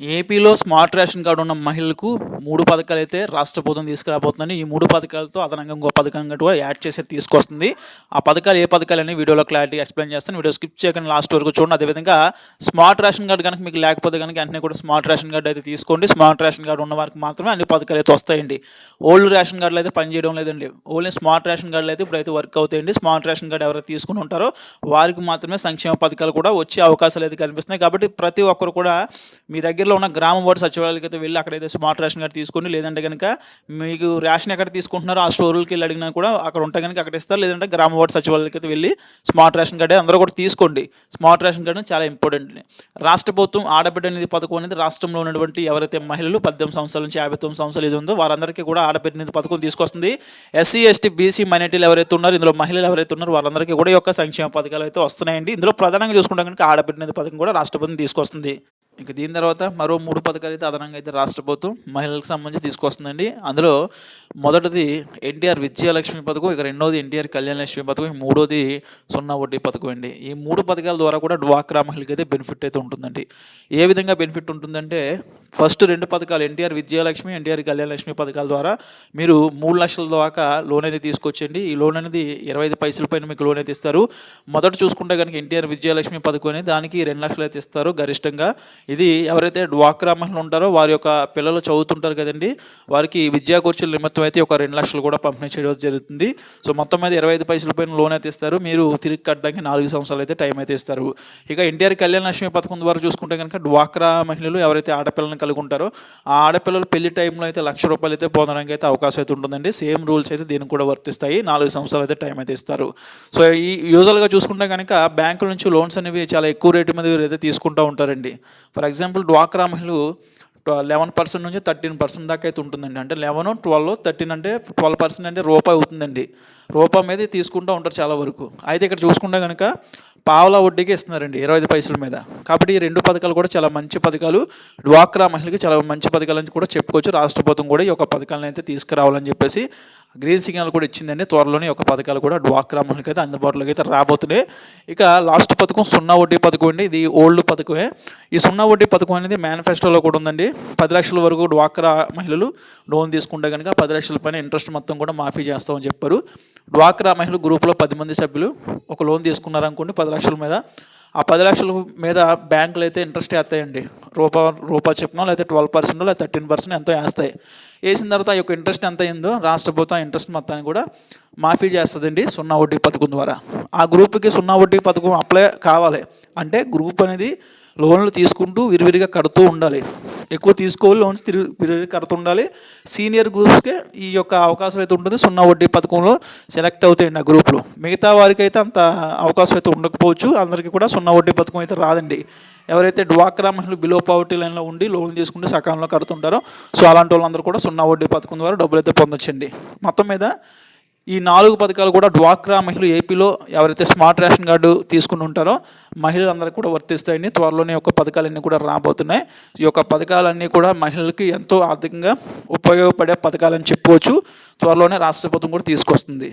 ఏపీలో smart ration card ఉన్న మహిళలకు మూడు పథకాలు అయితే రాష్ట్ర ప్రభుత్వం తీసుకురాబోతుందని ఈ మూడు పథకాలతో అదనంగా ఇంకో పథకం కూడా యాడ్ చేసి తీసుకొస్తుంది. ఆ పథకాలు ఏ పథకాలు అని వీడియోలో క్లారిటీ ఎక్స్ప్లెయిన్ చేస్తాను. వీడియో స్కిప్ చేయకుండా లాస్ట్ వరకు చూడండి. అదేవిధంగా స్మార్ట్ రేషన్ కార్డు కనుక మీకు లేకపోతే కనుక వెంటనే కూడా స్మార్ట్ రేషన్ కార్డు అయితే తీసుకోండి. స్మార్ట్ రేషన్ కార్డు ఉన్న వారికి మాత్రమే అన్ని పథకాలు అయితే వస్తాయండి. ఓల్డ్ రేషన్ కార్డులు అయితే పనిచేయడం లేదండి. ఓన్లీ స్మార్ట్ రేషన్ కార్డులు అయితే ఇప్పుడైతే వర్క్ అవుతాయండి. స్మార్ట్ రేషన్ కార్డు ఎవరైతే తీసుకుని ఉంటారో వారికి మాత్రమే సంక్షేమ పథకాలు కూడా వచ్చే అవకాశాలు అయితే కనిపిస్తున్నాయి. కాబట్టి ప్రతి ఒక్కరు కూడా మీ దగ్గర దగ్గరలో ఉన్న గ్రామ వార్డు సచివాలయాలకి అయితే వెళ్ళి అక్కడైతే స్మార్ట్ రేషన్ కార్డు తీసుకొని లేదంటే కనుక మీకు రేషన్ ఎక్కడ తీసుకుంటున్నారో ఆ స్టోర్లకి వెళ్ళి అడిగినా కూడా అక్కడ ఉంటే కనుక అక్కడ ఇస్తారు. లేదంటే గ్రామ వార్డు సచివాలయాలకి అయితే వెళ్ళి స్మార్ట్ రేషన్ కార్డు అందరూ కూడా తీసుకోండి. స్మార్ట్ రేషన్ కార్డు చాలా ఇంపార్టెంట్. రాష్ట్ర ప్రభుత్వం ఆడబిడ్డ నిధి పథకం అనేది రాష్ట్రంలో ఉన్నటువంటి ఎవరైతే మహిళలు పద్దెనిమిది సంవత్సరాల నుంచి యాభై తొమ్మిది సంవత్సరాలు ఏది ఉందో వారందరికీ కూడా ఆడబిడ్డ నిధి పథకం తీసుకొస్తుంది. ఎస్సీ ఎస్టీ బీసీ మైనార్టీలు ఎవరైతే ఉన్నారో ఇందులో మహిళలు ఎవరైతే ఉన్నారో వారందరికీ కూడా ఈ యొక్క సంక్షేమ పథకాలు అయితే వస్తున్నాయండి. ఇందులో ప్రధానంగా చూసుకుంటే కనుక ఆడబిడ్డ నిధి పథకం కూడా రాష్ట్ర ప్రభుత్వం తీసుకొస్తుంది. ఇక దీని తర్వాత మరో మూడు పథకాలు అయితే అదనంగా అయితే రాష్ట్ర ప్రభుత్వం మహిళలకు సంబంధించి తీసుకొస్తుందండి. అందులో మొదటిది ఎన్టీఆర్ విజయలక్ష్మి పథకం ఇక రెండోది ఎన్టీఆర్ కళ్యాణ లక్ష్మి పథకం ఈ మూడోది సున్నా వడ్డీ పథకం అండి. ఈ మూడు పథకాల ద్వారా కూడా డ్వాక్రా మహిళకి అయితే బెనిఫిట్ అయితే ఉంటుందండి. ఏ విధంగా బెనిఫిట్ ఉంటుందంటే ఫస్ట్ రెండు పథకాలు ఎన్టీఆర్ విజయలక్ష్మి ఎన్టీఆర్ కళ్యాణ లక్ష్మి పథకాల ద్వారా మీరు మూడు లక్షల దాకా లోన్ అయితే తీసుకొచ్చండి. ఈ లోన్ అనేది ఇరవై ఐదు పైసల పైన మీకు లోన్ అయితే ఇస్తారు. మొదట చూసుకుంటే కనుక ఎన్టీఆర్ విజయలక్ష్మి పథకం అనేది దానికి రెండు లక్షలు అయితే ఇస్తారు గరిష్టంగా. ఇది ఎవరైతే డ్వాక్రా మహిళలు ఉంటారో వారి యొక్క పిల్లలు చదువుతుంటారు కదండి వారికి విద్యా ఖర్చుల నిమిత్తం అయితే ఒక రెండు లక్షలు కూడా పంపిణీ చేయడం జరుగుతుంది. సో మొత్తం మీద ఇరవై ఐదు పైసల పైన లోన్ అయితే ఇస్తారు. మీరు తిరిగి కట్టడానికి నాలుగు సంవత్సరాలు అయితే టైం అయితే ఇస్తారు. ఇక ఎన్టీఆర్ కళ్యాణ లక్ష్మి పథకం ద్వారా చూసుకుంటే కనుక డ్వాక్రా మహిళలు ఎవరైతే ఆడపిల్లలను కలిగి ఉంటారో ఆ ఆడపిల్లలు పెళ్ళి టైంలో అయితే లక్ష రూపాయలు అయితే పొందడానికి అయితే అవకాశం అయితే ఉంటుందండి. సేమ్ రూల్స్ అయితే దీనికి కూడా వర్తిస్తాయి. నాలుగు సంవత్సరాలు అయితే టైం అయితే ఇస్తారు. సో ఈ యూజువల్గా చూసుకుంటే కనుక బ్యాంకుల నుంచి లోన్స్ అనేవి చాలా ఎక్కువ రేటు మీద అయితే తీసుకుంటూ ఉంటారండి. ఫర్ ఎగ్జాంపుల్ డ్వాక్రా మహిళలు లెవెన్ పర్సెంట్ నుంచి థర్టీన్ పర్సెంట్ దాకా అయితే ఉంటుందండి. అంటే లెవెన్ ట్వెల్వ్ థర్టీన్ అంటే ట్వెల్వ్ పర్సెంట్ అంటే రూపాయి అవుతుందండి. రూపాయి మీద తీసుకుంటూ ఉంటారు చాలా వరకు. అయితే ఇక్కడ చూసుకుంటే కనుక పావలా వడ్డీకి ఇస్తున్నారండి ఇరవై ఐదు పైసల మీద. కాబట్టి ఈ రెండు పథకాలు కూడా చాలా మంచి పథకాలు. డ్వాక్రా మహిళకి చాలా మంచి పథకాలు అని కూడా చెప్పుకోవచ్చు. రాష్ట్ర ప్రభుత్వం కూడా ఈ యొక్క పథకాలను అయితే తీసుకురావాలని చెప్పేసి గ్రీన్ సిగ్నల్ కూడా ఇచ్చిందండి. త్వరలోనే ఒక పథకాలు కూడా డ్వాక్రా మహిళకి అయితే అందుబాటులోకి అయితే రాబోతున్నాయి. ఇక లాస్ట్ పథకం సున్నా వడ్డీ పథకం అండి. ఇది ఓల్డ్ పథకమే. ఈ సున్నా వడ్డీ పథకం అనేది మేనిఫెస్టోలో కూడా ఉందండి. పది లక్షల వరకు డ్వాక్రా మహిళలు లోన్ తీసుకుంటే కనుక పది లక్షల పైన ఇంట్రెస్ట్ మొత్తం కూడా మాఫీ చేస్తామని చెప్పారు. డ్వాక్రా మహిళలు గ్రూప్లో పది మంది సభ్యులు ఒక లోన్ తీసుకున్నారనుకోండి పది లక్షల మీద. ఆ పది లక్షల మీద బ్యాంకులు అయితే ఇంట్రెస్ట్ వేస్తాయండి. రూపా రూపా చెప్పిన లేకపోతే ట్వెల్వ్ పర్సెంట్ లేదా థర్టీన్ పర్సెంట్ ఎంతో వేస్తాయి. వేసిన తర్వాత ఆ యొక్క ఇంట్రెస్ట్ ఎంత అయిందో రాష్ట్ర ప్రభుత్వం ఇంట్రెస్ట్ మొత్తాన్ని కూడా మాఫీ చేస్తుందండి సున్నా వడ్డీ పథకం ద్వారా. ఆ గ్రూప్కి సున్నా వడ్డీ పథకం అప్లై కావాలి. అంటే గ్రూప్ అనేది లోన్లు తీసుకుంటూ విరివిరిగా కడుతూ ఉండాలి. ఎక్కువ తీసుకోవాలి లోన్స్ తిరిగి విరివిరిగా కడుతూ ఉండాలి. సీనియర్ గ్రూప్స్కే ఈ యొక్క అవకాశం అయితే ఉంటుంది. సున్నా వడ్డీ పథకంలో సెలెక్ట్ అవుతాయండి ఆ గ్రూప్లో. మిగతా వారికి అయితే అంత అవకాశం అయితే ఉండకపోవచ్చు. అందరికీ కూడా సున్నా వడ్డీ పథకం అయితే రాదండి. ఎవరైతే డ్వాక్రా మహిళలు బిలో పావర్టీ లైన్లో ఉండి లోన్ తీసుకుంటే సకాలంలో కడుతుంటారో సో అలాంటి వాళ్ళందరూ కూడా సున్నా వడ్డీ పథకం ద్వారా డబ్బులు అయితే పొందొచ్చండి. మొత్తం మీద ఈ నాలుగు పథకాలు కూడా డ్వాక్రా మహిళలు ఏపీలో ఎవరైతే స్మార్ట్ రేషన్ కార్డు తీసుకుని ఉంటారో మహిళలందరికీ కూడా వర్తిస్తాయని త్వరలోనే యొక్క పథకాలన్నీ కూడా రాబోతున్నాయి. ఈ యొక్క పథకాలన్నీ కూడా మహిళలకి ఎంతో ఆర్థికంగా ఉపయోగపడే పథకాలని చెప్పుకోవచ్చు. త్వరలోనే రాష్ట్ర ప్రభుత్వం కూడా తీసుకొస్తుంది.